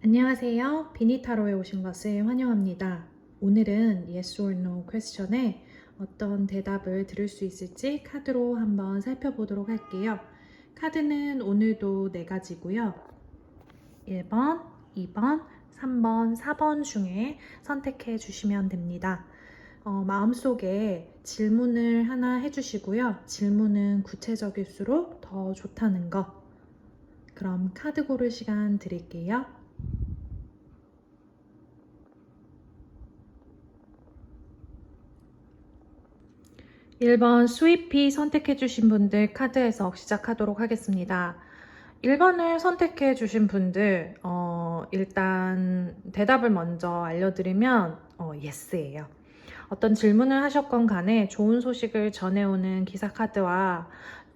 안녕하세요. 비니타로에 오신 것을 환영합니다. 오늘은 Yes or No 퀘스천에 어떤 대답을 들을 수 있을지 카드로 한번 살펴보도록 할게요. 카드는 오늘도 네 가지고요. 1번, 2번, 3번, 4번 중에 선택해 주시면 됩니다. 어, 마음속에 질문을 하나 해주시고요. 질문은 구체적일수록 더 좋다는 거. 그럼 카드 고를 시간 드릴게요. 1번 스위피 선택해 주신 분들 카드 해석 시작하도록 하겠습니다. 1번을 선택해 주신 분들, 어, 일단 대답을 먼저 알려드리면, 어, 예스예요. 어떤 질문을 하셨건 간에 좋은 소식을 전해오는 기사 카드와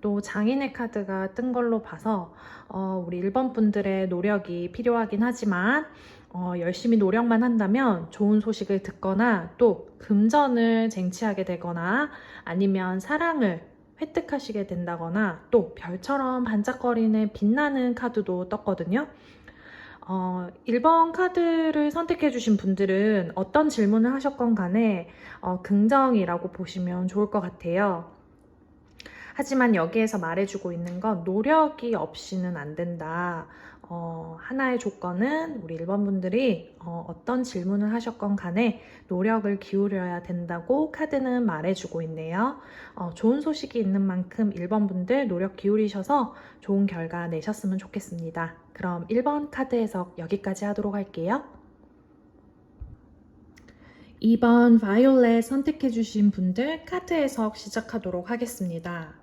또 장인의 카드가 뜬 걸로 봐서, 어, 우리 1번 분들의 노력이 필요하긴 하지만, 어, 열심히 노력만 한다면 좋은 소식을 듣거나 또 금전을 쟁취하게 되거나 아니면 사랑을 획득하시게 된다거나 또 별처럼 반짝거리는 빛나는 카드도 떴거든요. 어, 1번 카드를 선택해 주신 분들은 어떤 질문을 하셨건 간에 어, 긍정이라고 보시면 좋을 것 같아요. 하지만 여기에서 말해주고 있는 건 노력이 없이는 안 된다. 어, 하나의 조건은 우리 1번 분들이 어, 떤 질문을 하셨건 간에 노력을 기울여야 된다고 카드는 말해주고 있네요. 어, 좋은 소식이 있는 만큼 1번 분들 노력 기울이셔서 좋은 결과 내셨으면 좋겠습니다. 그럼 1번 카드 해석 여기까지 하도록 할게요. 2번 바이올렛 선택해주신 분들 카드 해석 시작하도록 하겠습니다.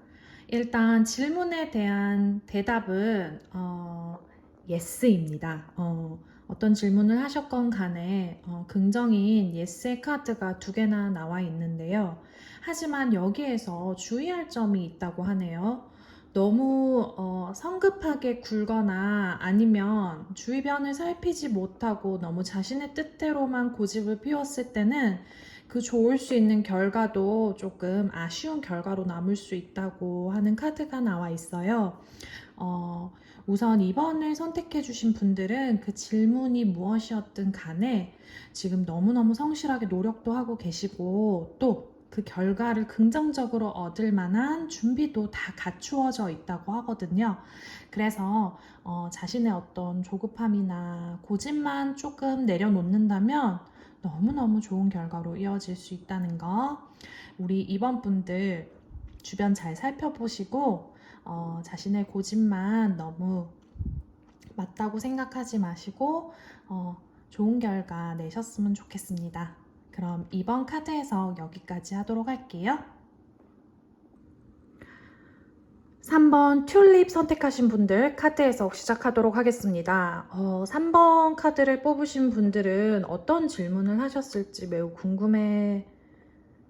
일단 질문에 대한 대답은 어, yes입니다. 어, 어떤 질문을 하셨건 간에 어, 긍정인 yes의 카드가 두 개나 나와 있는데요. 하지만 여기에서 주의할 점이 있다고 하네요. 너무 어, 성급하게 굴거나 아니면 주의변을 살피지 못하고 너무 자신의 뜻대로만 고집을 피웠을 때는 그 좋을 수 있는 결과도 조금 아쉬운 결과로 남을 수 있다고 하는 카드가 나와 있어요. 어, 우선 2번을 선택해 주신 분들은 그 질문이 무엇이었든 간에 지금 너무너무 성실하게 노력도 하고 계시고 또 그 결과를 긍정적으로 얻을 만한 준비도 다 갖추어져 있다고 하거든요. 그래서 어, 자신의 어떤 조급함이나 고집만 조금 내려놓는다면 너무너무 좋은 결과로 이어질 수 있다는 거. 우리 2번 분들 주변 잘 살펴보시고 어, 자신의 고집만 너무 맞다고 생각하지 마시고 어, 좋은 결과 내셨으면 좋겠습니다. 그럼 이번 카드 해석 여기까지 하도록 할게요. 3번 튤립 선택하신 분들 카드 해석 시작하도록 하겠습니다. 어, 3번 카드를 뽑으신 분들은 어떤 질문을 하셨을지 매우 궁금해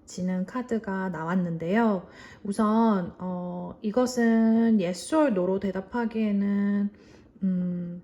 지는 카드가 나왔는데요. 우선 어, 이것은 yes or no로 대답하기에는 음,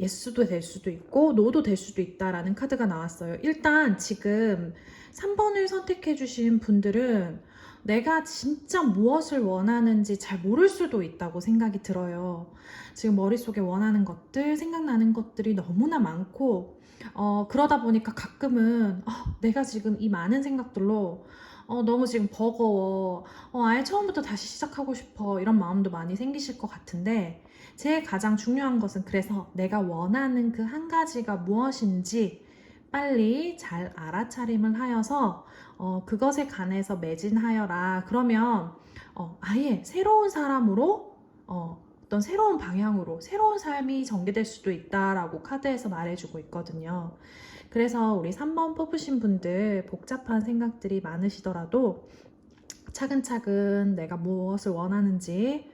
yes도 될 수도 있고 no도 될 수도 있다라는 카드가 나왔어요. 일단 지금 3번을 선택해 주신 분들은 내가 진짜 무엇을 원하는지 잘 모를 수도 있다고 생각이 들어요. 지금 머릿속에 원하는 것들, 생각나는 것들이 너무나 많고 어, 그러다 보니까 가끔은 어, 내가 지금 이 많은 생각들로 어, 너무 지금 버거워. 어, 아예 처음부터 다시 시작하고 싶어. 이런 마음도 많이 생기실 것 같은데, 제일 가장 중요한 것은 그래서 내가 원하는 그 한 가지가 무엇인지 빨리 잘 알아차림을 하여서, 어, 그것에 관해서 매진하여라. 그러면, 어, 아예 새로운 사람으로, 어, 어떤 새로운 방향으로 새로운 삶이 전개될 수도 있다라고 카드에서 말해주고 있거든요. 그래서 우리 3번 뽑으신 분들 복잡한 생각들이 많으시더라도 차근차근 내가 무엇을 원하는지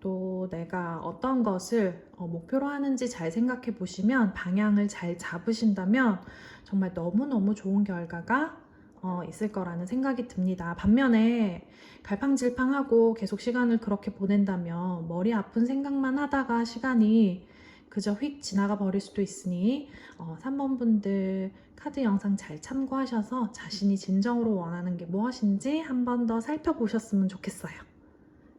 또 내가 어떤 것을 어, 목표로 하는지 잘 생각해 보시면 방향을 잘 잡으신다면 정말 너무너무 좋은 결과가 어, 있을 거라는 생각이 듭니다. 반면에 갈팡질팡하고 계속 시간을 그렇게 보낸다면 머리 아픈 생각만 하다가 시간이 그저 휙 지나가 버릴 수도 있으니 어, 3번 분들 카드 영상 잘 참고하셔서 자신이 진정으로 원하는 게 무엇인지 한 번 더 살펴보셨으면 좋겠어요.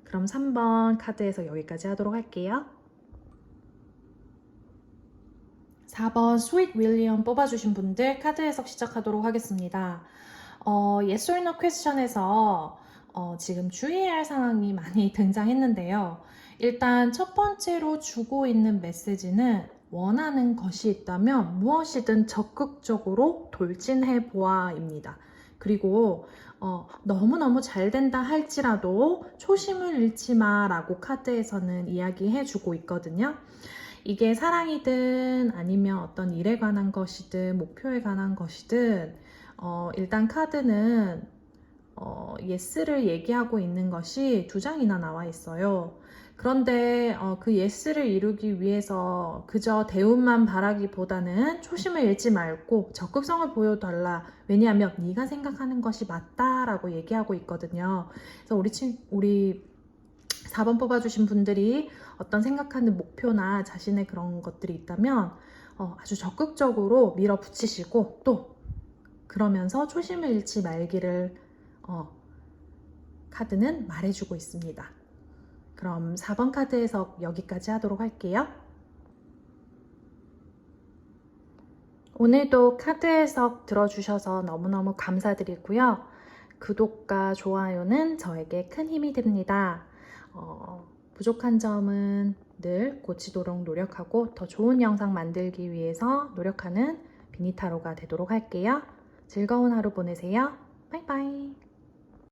그럼 3번 카드에서 여기까지 하도록 할게요. 4번 스윗 윌리엄 뽑아주신 분들 카드 해석 시작하도록 하겠습니다. 어, yes or no 퀘스천에서 어, 지금 주의해야 할 상황이 많이 등장했는데요. 일단 첫 번째로 주고 있는 메시지는 원하는 것이 있다면 무엇이든 적극적으로 돌진해 보아입니다. 그리고 어, 너무너무 잘 된다 할지라도 초심을 잃지 마라고 카드에서는 이야기해 주고 있거든요. 이게 사랑이든 아니면 어떤 일에 관한 것이든 목표에 관한 것이든 어, 일단 카드는 어, 예스를 얘기하고 있는 것이 두 장이나 나와 있어요. 그런데 어, 그 예스를 이루기 위해서 그저 대운만 바라기보다는 초심을 잃지 말고 적극성을 보여달라. 왜냐하면 네가 생각하는 것이 맞다라고 얘기하고 있거든요. 그래서 우리 친 우리 4번 뽑아주신 분들이 어떤 생각하는 목표나 자신의 그런 것들이 있다면 어, 아주 적극적으로 밀어붙이시고 또 그러면서 초심을 잃지 말기를 어, 카드는 말해주고 있습니다. 그럼 4번 카드 해석 여기까지 하도록 할게요. 오늘도 카드 해석 들어주셔서 너무너무 감사드리고요. 구독과 좋아요는 저에게 큰 힘이 됩니다. 어, 부족한 점은 늘 고치도록 노력하고 더 좋은 영상 만들기 위해서 노력하는 비니타로가 되도록 할게요. 즐거운 하루 보내세요. 바이바이.